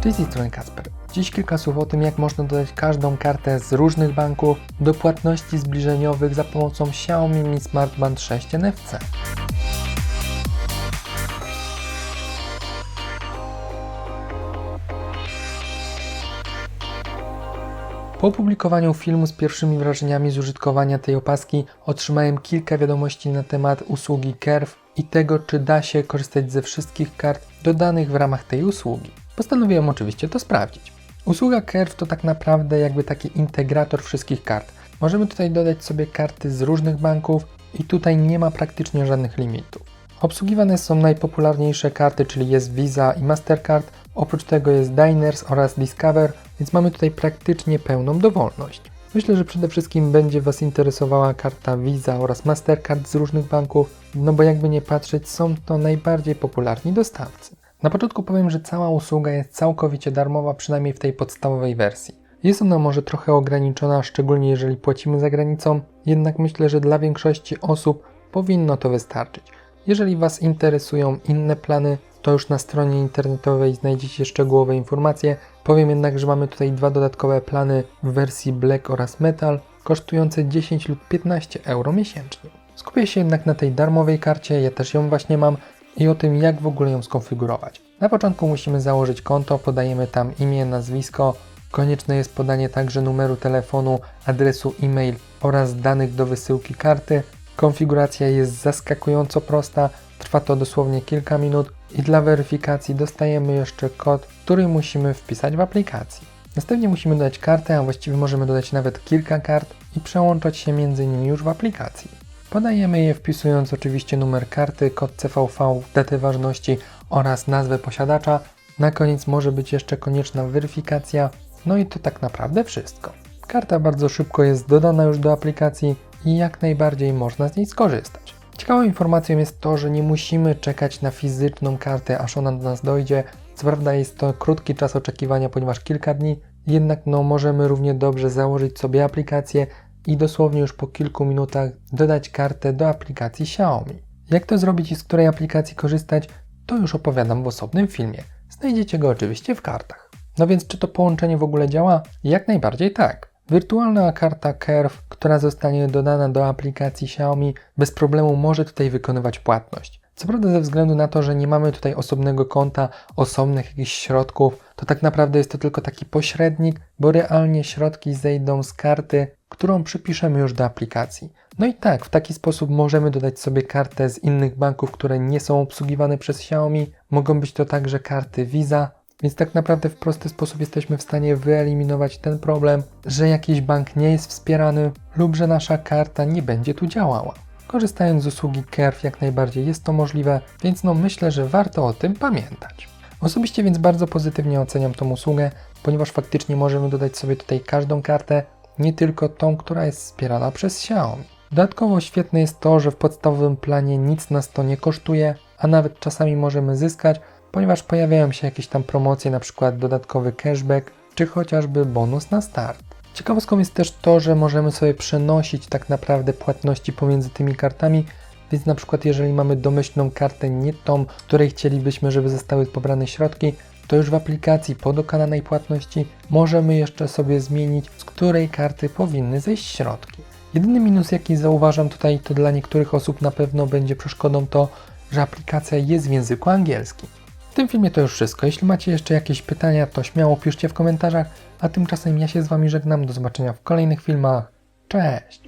Cześć, z tej Kasper. Dziś kilka słów o tym, jak można dodać każdą kartę z różnych banków do płatności zbliżeniowych za pomocą Xiaomi Mi Smart Band 6 NFC. Po opublikowaniu filmu z pierwszymi wrażeniami z użytkowania tej opaski otrzymałem kilka wiadomości na temat usługi Curve i tego, czy da się korzystać ze wszystkich kart dodanych w ramach tej usługi. Postanowiłem oczywiście to sprawdzić. Usługa Curve to tak naprawdę jakby taki integrator wszystkich kart. Możemy tutaj dodać sobie karty z różnych banków i tutaj nie ma praktycznie żadnych limitów. Obsługiwane są najpopularniejsze karty, czyli jest Visa i Mastercard. Oprócz tego jest Diners oraz Discover, więc mamy tutaj praktycznie pełną dowolność. Myślę, że przede wszystkim będzie Was interesowała karta Visa oraz Mastercard z różnych banków, no bo jakby nie patrzeć, są to najbardziej popularni dostawcy. Na początku powiem, że cała usługa jest całkowicie darmowa, przynajmniej w tej podstawowej wersji. Jest ona może trochę ograniczona, szczególnie jeżeli płacimy za granicą, jednak myślę, że dla większości osób powinno to wystarczyć. Jeżeli Was interesują inne plany, to już na stronie internetowej znajdziecie szczegółowe informacje. Powiem jednak, że mamy tutaj dwa dodatkowe plany w wersji Black oraz Metal, kosztujące 10 lub 15 euro miesięcznie. Skupię się jednak na tej darmowej karcie, ja też ją właśnie mam i o tym, jak w ogóle ją skonfigurować. Na początku musimy założyć konto, podajemy tam imię, nazwisko. Konieczne jest podanie także numeru telefonu, adresu e-mail oraz danych do wysyłki karty. Konfiguracja jest zaskakująco prosta, trwa to dosłownie kilka minut i dla weryfikacji dostajemy jeszcze kod, który musimy wpisać w aplikacji. Następnie musimy dodać kartę, a właściwie możemy dodać nawet kilka kart i przełączać się między nimi już w aplikacji. Podajemy je wpisując oczywiście numer karty, kod CVV, datę ważności oraz nazwę posiadacza. Na koniec może być jeszcze konieczna weryfikacja. No i to tak naprawdę wszystko. Karta bardzo szybko jest dodana już do aplikacji i jak najbardziej można z niej skorzystać. Ciekawą informacją jest to, że nie musimy czekać na fizyczną kartę, aż ona do nas dojdzie. Co prawda jest to krótki czas oczekiwania, ponieważ kilka dni, jednak no, możemy równie dobrze założyć sobie aplikację i dosłownie już po kilku minutach dodać kartę do aplikacji Xiaomi. Jak to zrobić i z której aplikacji korzystać, to już opowiadam w osobnym filmie. Znajdziecie go oczywiście w kartach. No więc czy to połączenie w ogóle działa? Jak najbardziej tak. Wirtualna karta Curve, która zostanie dodana do aplikacji Xiaomi, bez problemu może tutaj wykonywać płatność. Co prawda ze względu na to, że nie mamy tutaj osobnego konta, osobnych jakichś środków, to tak naprawdę jest to tylko taki pośrednik, bo realnie środki zejdą z karty, którą przypiszemy już do aplikacji. No i tak, w taki sposób możemy dodać sobie kartę z innych banków, które nie są obsługiwane przez Xiaomi. Mogą być to także karty Visa, więc tak naprawdę w prosty sposób jesteśmy w stanie wyeliminować ten problem, że jakiś bank nie jest wspierany lub że nasza karta nie będzie tu działała. Korzystając z usługi Curve jak najbardziej jest to możliwe, więc no myślę, że warto o tym pamiętać. Osobiście więc bardzo pozytywnie oceniam tą usługę, ponieważ faktycznie możemy dodać sobie tutaj każdą kartę, nie tylko tą, która jest wspierana przez Xiaomi. Dodatkowo świetne jest to, że w podstawowym planie nic nas to nie kosztuje, a nawet czasami możemy zyskać, ponieważ pojawiają się jakieś tam promocje, na przykład dodatkowy cashback, czy chociażby bonus na start. Ciekawostką jest też to, że możemy sobie przenosić tak naprawdę płatności pomiędzy tymi kartami, więc na przykład jeżeli mamy domyślną kartę, nie tą, której chcielibyśmy, żeby zostały pobrane środki, to już w aplikacji po dokonanej płatności możemy jeszcze sobie zmienić, z której karty powinny zejść środki. Jedyny minus, jaki zauważam tutaj, to dla niektórych osób na pewno będzie przeszkodą to, że aplikacja jest w języku angielskim. W tym filmie to już wszystko. Jeśli macie jeszcze jakieś pytania, to śmiało piszcie w komentarzach, a tymczasem ja się z Wami żegnam. Do zobaczenia w kolejnych filmach. Cześć!